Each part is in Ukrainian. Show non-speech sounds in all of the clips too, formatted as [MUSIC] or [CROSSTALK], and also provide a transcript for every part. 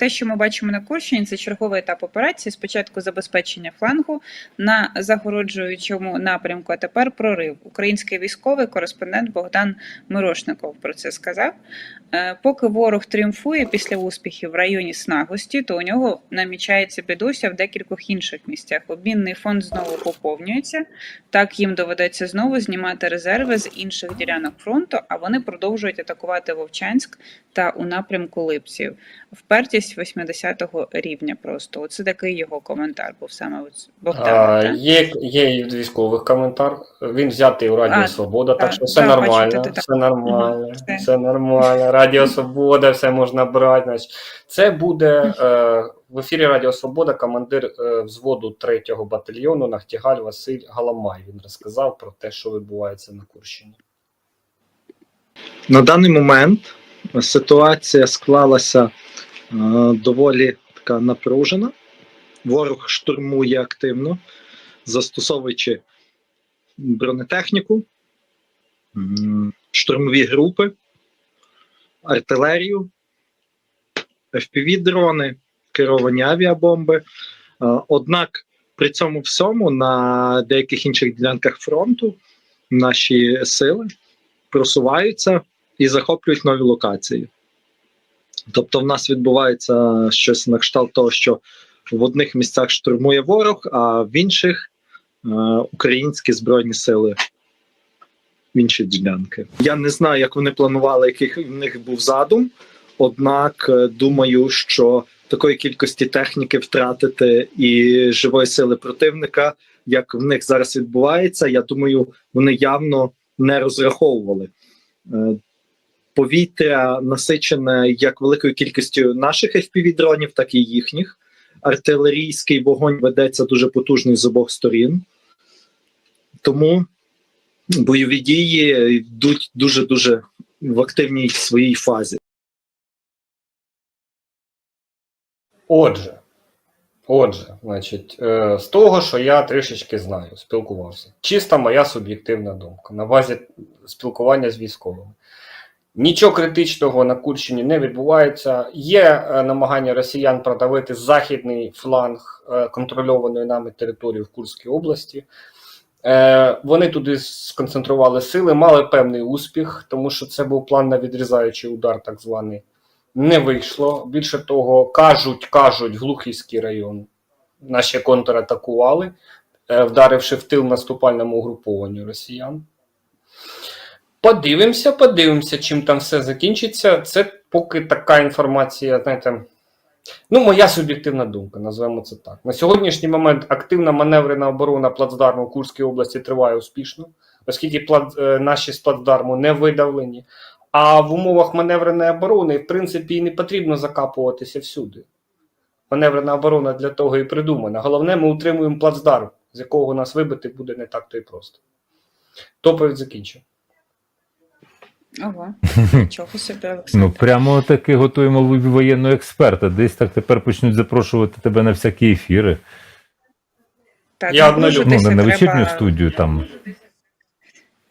Те, що ми бачимо на Курщині, це черговий етап операції. Спочатку забезпечення флангу на загороджуючому напрямку, а тепер прорив. Український військовий кореспондент Богдан Мирошников про це сказав. Е, Поки ворог тріумфує після успіхів в районі Снагості, то у нього намічається бідуся в декількох інших місцях. Обмінний фонд знову поповнюється. Так їм доведеться знову знімати резерви з інших ділянок фронту, а вони продовжують атакувати Вовчанськ та у напрямку Липців. Впертість 80-го рівня. Просто оце такий його коментар був саме от Богдана. А, так? є, є і військових коментар. Він взятий у Радіо А, Свобода, так так, що все так, нормально, ти- все нормально, Мгм, все. все нормально. Радіо Свобода, все можна брати. Значить. Це буде е, в ефірі Радіо Свобода, командир е, взводу 3-го батальйону Нахтігаль Василь Галамай. Він розказав про те, що відбувається на Курщині. На даний момент ситуація склалася доволі така напружена. Ворог штурмує активно, застосовуючи бронетехніку, штурмові групи, артилерію, FPV-дрони, керовані авіабомби. Е, Однак при цьому всьому на деяких інших ділянках фронту наші сили просуваються і захоплюють нові локації. Тобто, в нас відбувається щось на кшталт того, що в одних місцях штурмує ворог, а в інших е, українські збройні сили. в Інші ділянки. Я не знаю, як вони планували, який в них був задум. Однак е, думаю, що такої кількості техніки втратити і живої сили противника, як в них зараз відбувається, я думаю, вони явно не розраховували. Повітря насичене як великою кількістю наших FPV-дронів, так і їхніх. Артилерійський вогонь ведеться дуже потужний з обох сторін. Тому бойові дії йдуть дуже дуже в активній своїй фазі. Отже, отже, значить, е, з того, що я трішечки знаю, спілкувався. Чиста моя суб'єктивна думка на базі спілкування з військовими. Нічого критичного на Курщині не відбувається. Є е, намагання росіян продавити західний фланг е, контрольованої нами території в Курській області. Е, Вони туди сконцентрували сили, мали певний успіх, тому що це був план на відрізаючий удар, так званий. Не вийшло. Більше того, кажуть, кажуть, Глухівський район наші контратакували, вдаривши в тил наступальному угрупованню росіян. Подивимося, подивимося, чим там все закінчиться. Це поки така інформація, знаєте. Ну, моя суб'єктивна думка, називаємо це так. На сьогоднішній момент активна маневрена оборона плацдарму в Курській області триває успішно, оскільки плац, е, наші з плацдарму не видавлені. А в умовах маневреної оборони, в принципі, і не потрібно закапуватися всюди. Маневрена оборона для того і придумана. Головне, ми утримуємо плацдарм, з якого нас вибити буде не так то і просто. Доповідь закінчив. [LAUGHS] Собі, Олександр. Ну, прямо таки готуємо воєнного експерта. Десь так тепер почнуть запрошувати тебе на всякі ефіри. Так, Я. Ну, напружитися на вечірню треба студію там.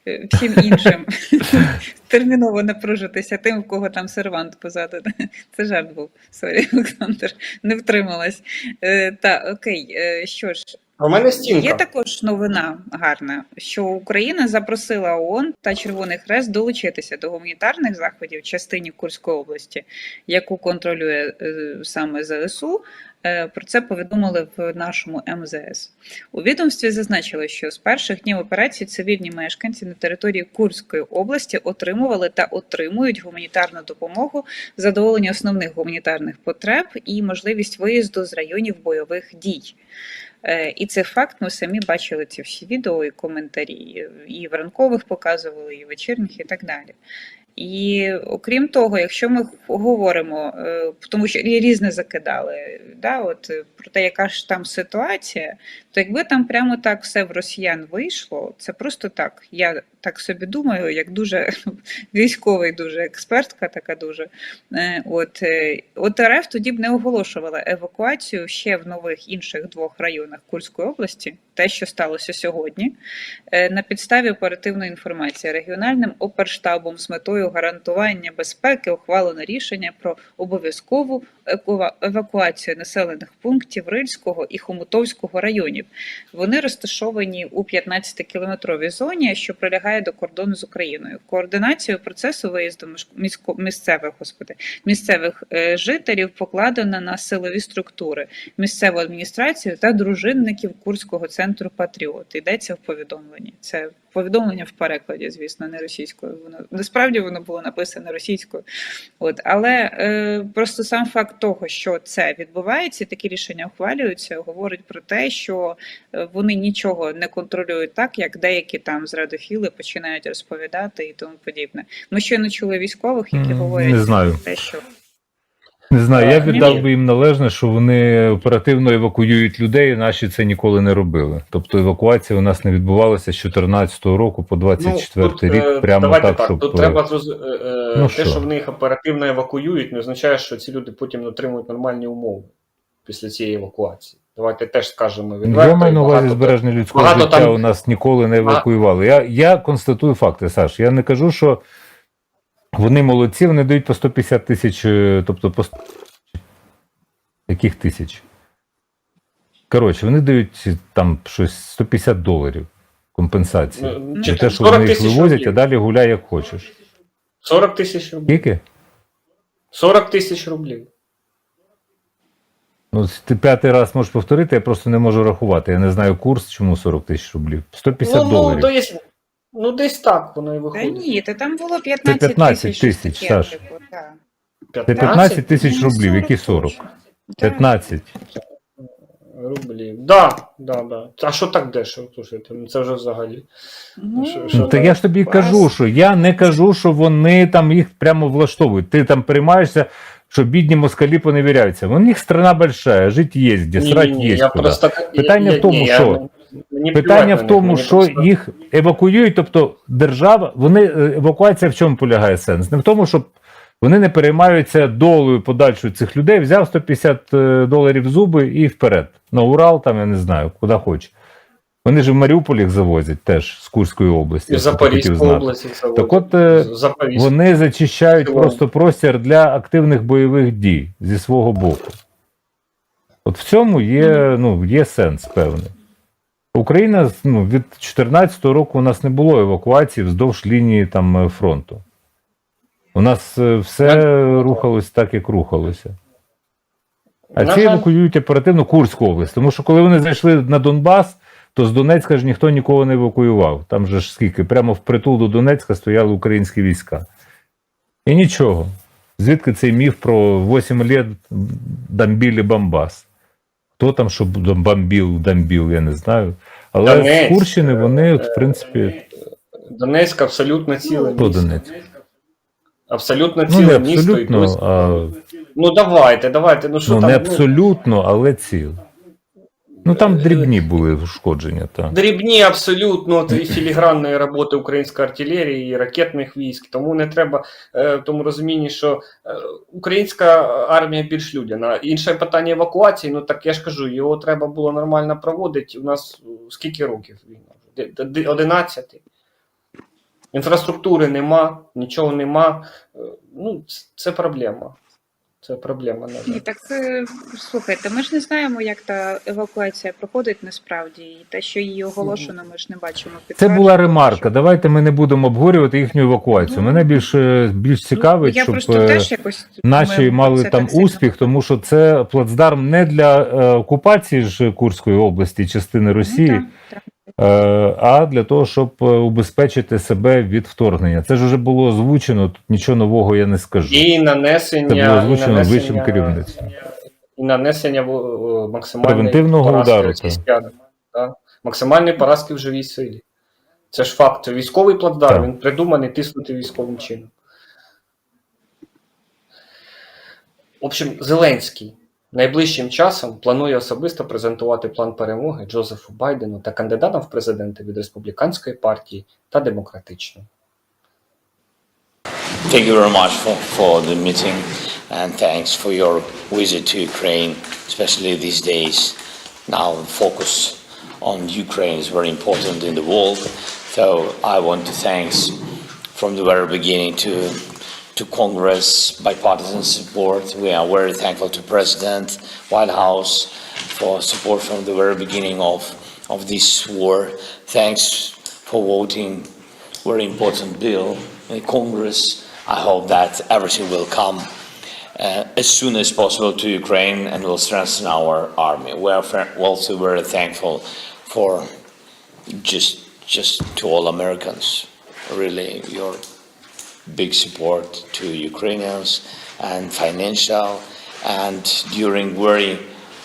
е, всім іншим. [LAUGHS] Терміново напружитися тим, в кого там сервант позаду. [LAUGHS] Це жарт був. Сорі, Олександр, не втрималась. Е, Та, окей, е, що ж, Мене стінка. Є також новина гарна, що Україна запросила ООН та Червоний Хрест долучитися до гуманітарних заходів в частині Курської області, яку контролює е, саме ЗСУ. Е, Про це повідомили в нашому МЗС. У відомстві зазначили, що з перших днів операції цивільні мешканці на території Курської області отримували та отримують гуманітарну допомогу, задоволення основних гуманітарних потреб і можливість виїзду з районів бойових дій. Е, І це факт, ми самі бачили ці всі відео і коментарі, і в ранкових показували, і вечірніх, і так далі. І окрім того, якщо ми говоримо, е, тому що різне закидали, да, от, е, про те, яка ж там ситуація, то якби там прямо так все в росіян вийшло, це просто так. Я так собі думаю, як дуже [LAUGHS] військовий, дуже експертка, така дуже. Е, От, е, от РФ тоді б не оголошувала евакуацію ще в нових інших двох районах Курської області, те, що сталося сьогодні, е, на підставі оперативної інформації регіональним оперштабом з метою гарантування безпеки ухвалено рішення про обов'язкову евакуацію населених пунктів Рильського і Хомутовського районів. Вони розташовані у 15-кілометровій зоні, що прилягає до кордону з Україною. Координацію процесу виїзду місцевих господи, місцевих е, жителів покладено на силові структури, місцеву адміністрацію та дружинників Курського центру Патріот. Йдеться в повідомленні. Це повідомлення в перекладі, звісно, не російською. Воно насправді воно було написане російською. От, але е, просто сам факт того, що це відбувається, такі рішення ухвалюються, говорить про те, що е, вони нічого не контролюють так, як деякі там зрадофіли починають розповідати і тому подібне. Ми щойно чули військових, які говорять не знаю. про те, що Не знаю, я віддав би їм належне, що вони оперативно евакуюють людей. Наші це ніколи не робили. Тобто евакуація у нас не відбувалася з 2014 року по 24 тут, рік. е, Прямо давайте так, так. щоб Тут е, треба зроз- е, ну те, що? що в них оперативно евакуюють, не означає, що ці люди потім отримують нормальні умови після цієї евакуації. Давайте теж скажемо відверто. Я маю на увазі збереження людського життя там- у нас ніколи не евакуювали. Я, я констатую факти, Саш. Я не кажу, що вони молодці, вони дають по 150 тисяч, е, тобто по ст- яких тисяч? Коротше, вони дають там щось 150 доларів компенсації. Ну, За чи- те, що вони їх вивозять, а далі гуляй як хочеш. 40 тисяч рублів. Скільки? 40 тисяч рублів. Ну, ти п'ятий раз можеш повторити, я просто не можу рахувати. Я не знаю курс, чому 40 тисяч рублів. 150 ну, ну, доларів. десь, ну, десь так воно і Та виходить. ні, та там було 15, 15 тисяч, таке, Саш. Це 15 тисяч Ну, рублів, які 40? точно. 15. рублів. Да, да, да. А що так дешево? Слушайте, ну це вже взагалі. Ну, Що- Ну, що так я ж тобі Клас. кажу, що я не кажу, що вони там їх прямо влаштовують. Ти там приймаєшся, що бідні москалі поневіряються. У них страна большая, жити є, де срать є. я куди. просто- Питання я- в тому, ні, я- що- мені Питання в тому, мені що просто- їх евакуюють, тобто держава, вони е, евакуація в чому полягає сенс? Не в тому, щоб вони не переймаються долею подальшою цих людей, взяв 150 е, доларів зуби і вперед. На Урал, там я не знаю, куди хоче. Вони ж в Маріуполь їх завозять теж з Курської області. І в Запорізьку знати. область. Так от, е, Запорізьку. вони зачищають Цілому. просто простір для активних бойових дій зі свого боку. От в цьому є, ну, є сенс певний. Україна ну, від 2014 року у нас не було евакуації вздовж лінії там, е, фронту. У нас е, все рухалось так, як рухалося. А ці евакуюють оперативно Курську область. Тому що коли вони зайшли на Донбас, то з Донецька ж ніхто нікого не евакуював. Там же ж скільки, прямо впритул до Донецька стояли українські війська. І нічого. Звідки цей міф про 8 літ бомбили Бомбас? Хто там, що бомбів, дамбів, я не знаю. Але Донецьк, з Курщини вони, е, в принципі, Донецьк абсолютно ціле місто. Донецьк? Абсолютно Ну, ціле не місто. і абсолютно, місто. а Ну давайте, давайте. Ну що ну, там? не ну, абсолютно, але ціл. Ну там дрібні були ушкодження, так. Дрібні абсолютно от, і філігранної роботи української артилерії і ракетних військ. Тому не треба е, в тому розумінні, що е, українська армія більш людяна. Інше питання евакуації. Ну так я ж кажу, його треба було нормально проводити. У нас е, скільки років війна? Де- де- 11. Інфраструктури нема, нічого нема. Е, Ну, це проблема. Це проблема. на жаль. Ні, так це слухайте, ми ж не знаємо, як та евакуація проходить насправді, і те, що її оголошено, ми ж не бачимо. Це була ремарка. що- Давайте ми не будемо обговорювати їхню евакуацію. Ну, Мене більше більш цікавить, Я щоб просто е, теж якось наші мали там так сильно- успіх, тому що це плацдарм не для е, окупації ж Курської області, частини Росії, Ну, так, е, а для того, щоб е, убезпечити себе від вторгнення. Це ж вже було озвучено. Тут нічого нового я не скажу. І нанесення, Це було і озвучено нанесення- вищим керівництвом. І нанесення о, максимальної Превентивного удару, да? Максимальної поразки в живій силі. Це ж факт. Військовий плацдарм, Так. він придуманий тиснути військовим чином. В общем, Зеленський найближчим часом планує особисто презентувати план перемоги Джозефу Байдену та кандидатам в президенти від республіканської партії та демократичної. Thank you very much for, for the meeting and thanks for your visit to Ukraine, especially these days. Now the focus on Ukraine is very important in the world. So I want to thanks from the very beginning to to Congress, bipartisan support. We are very thankful to President, White House for support from the very beginning of, of this war. Thanks for voting very important bill in Congress. I hope that everything will come uh, as soon as possible to Ukraine and will strengthen our army. We are also very thankful for just just to all Americans, really your big support to Ukrainians and financial and during very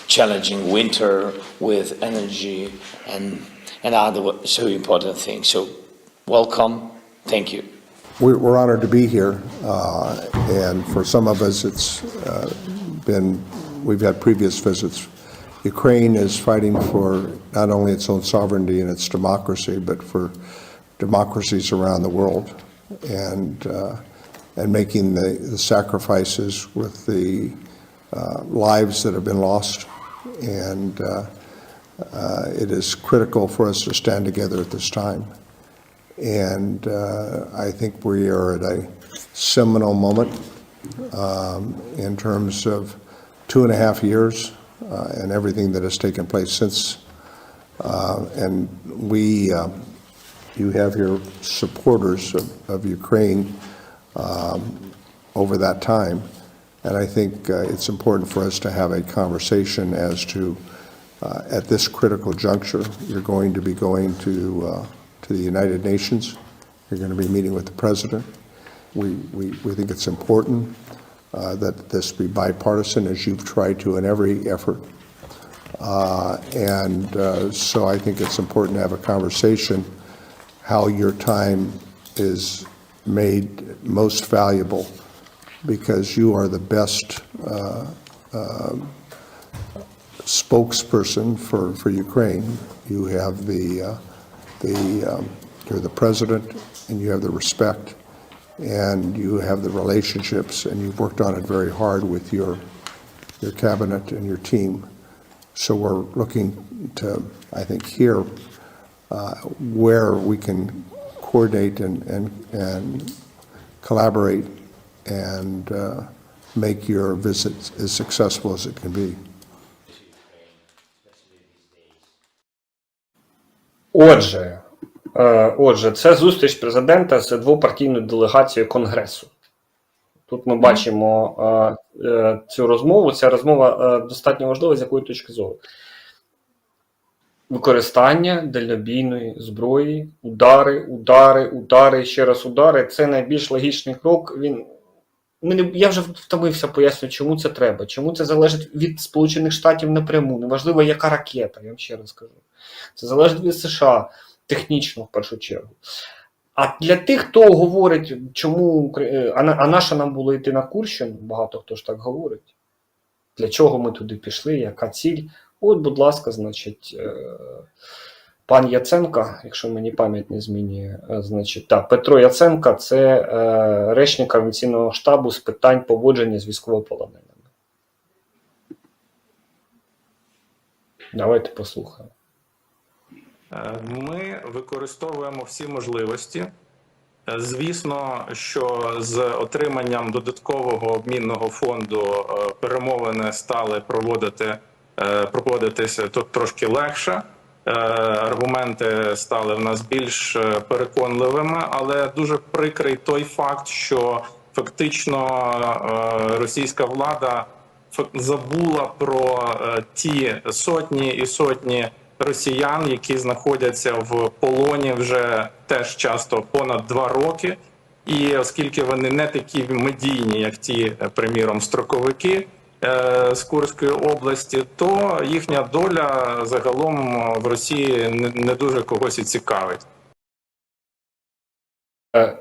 challenging winter with energy and and other so important things. So welcome. Thank you. We- We're honored to be here, uh, and for some of us, it's uh, been, we've had previous visits. Ukraine is fighting for not only its own sovereignty and its democracy, but for democracies around the world, and, uh, and making the the sacrifices with the uh, lives that have been lost. And uh, uh, it is critical for us to stand together at this time. And uh, I think we are at a seminal moment um, in terms of two and a half years uh, and everything that has taken place since. Uh, And we, uh, you have your supporters of of Ukraine um, over that time. And I think uh, it's important for us to have a conversation as to, uh, at this critical juncture, you're going to be going to, uh, to the United Nations. You're going to be meeting with the president. We, we, we think it's important uh, that this be bipartisan, as you've tried to in every effort. Uh, And uh, so I think it's important to have a conversation how your time is made most valuable because you are the best uh, uh, spokesperson for, for Ukraine. You have the, uh, the, um, you're the president, and you have the respect, and you have the relationships, and you've worked on it very hard with your, your cabinet and your team. So we're looking to, I think, hear uh, where we can coordinate and, and, and collaborate and uh, make your visit as successful as it can be. Отже, е, отже, це зустріч президента з двопартійною делегацією Конгресу. Тут ми бачимо е, е, цю розмову. Ця розмова достатньо важлива з якої точки зору. Використання дальнобійної зброї, удари, удари, удари, ще раз удари. Це найбільш логічний крок. Він ми я вже втомився пояснювати, чому це треба, чому це залежить від Сполучених Штатів напряму. Неважливо, яка ракета, я вам ще раз кажу. Це залежить від США технічно в першу чергу. А для тих, хто говорить, чому е, а наша нам було йти на Курщину, багато хто ж так говорить. Для чого ми туди пішли, яка ціль? От, будь ласка, значить, е, пан Яценка, якщо мені пам'ять не змінює, е, значить, так, Петро Яценка це е, речник Координаційного штабу з питань поводження з військовополоненими. Давайте послухаємо. Ми використовуємо всі можливості. Звісно, що з отриманням додаткового обмінного фонду перемовини стали проводити проводитися тут трошки легше. Е, Аргументи стали в нас більш е, переконливими, але дуже прикрий той факт, що фактично е, російська влада забула про е, ті сотні і сотні росіян, які знаходяться в полоні вже теж часто понад два роки. І оскільки вони не такі медійні, як ті, е, приміром, строковики е, з Курської області, то їхня доля загалом е, в Росії не, дуже когось і цікавить. Е,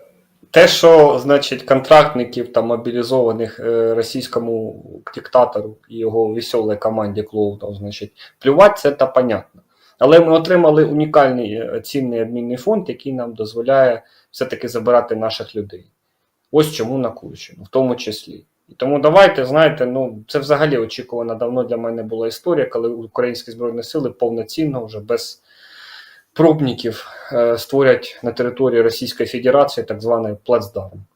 Те, що значить контрактників та мобілізованих е, російському диктатору і його веселій команді клоунів, значить, плювати, це та понятно. Але ми отримали унікальний е, цінний обмінний фонд, який нам дозволяє все-таки забирати наших людей. Ось чому на Курщину, в тому числі. І тому давайте, знаєте, ну це взагалі очікувана давно для мене була історія, коли українські збройні сили повноцінно вже без пробників е, створять на території Російської Федерації так званий плацдарм.